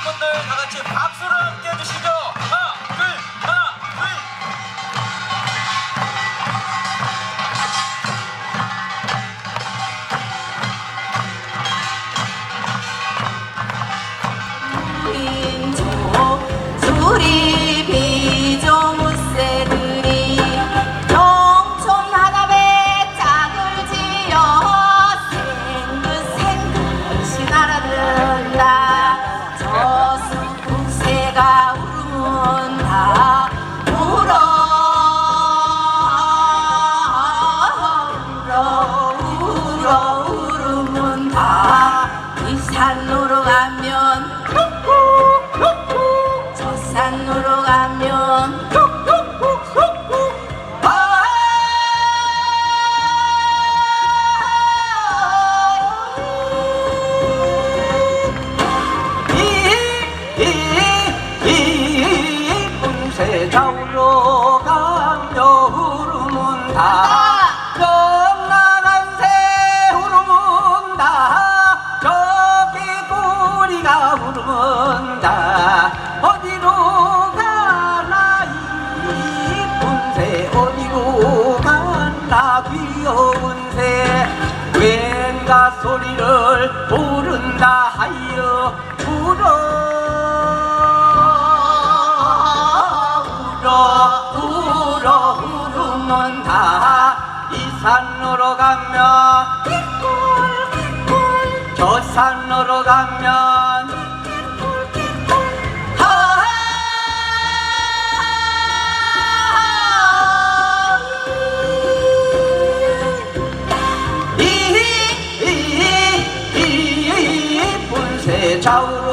여러분들 다 같이 박수를 함께 해주시죠. 소리를 부른다 하여 울어. 울어 울어 울음은 다 이산으로 가면 저 산으로 가면 sahur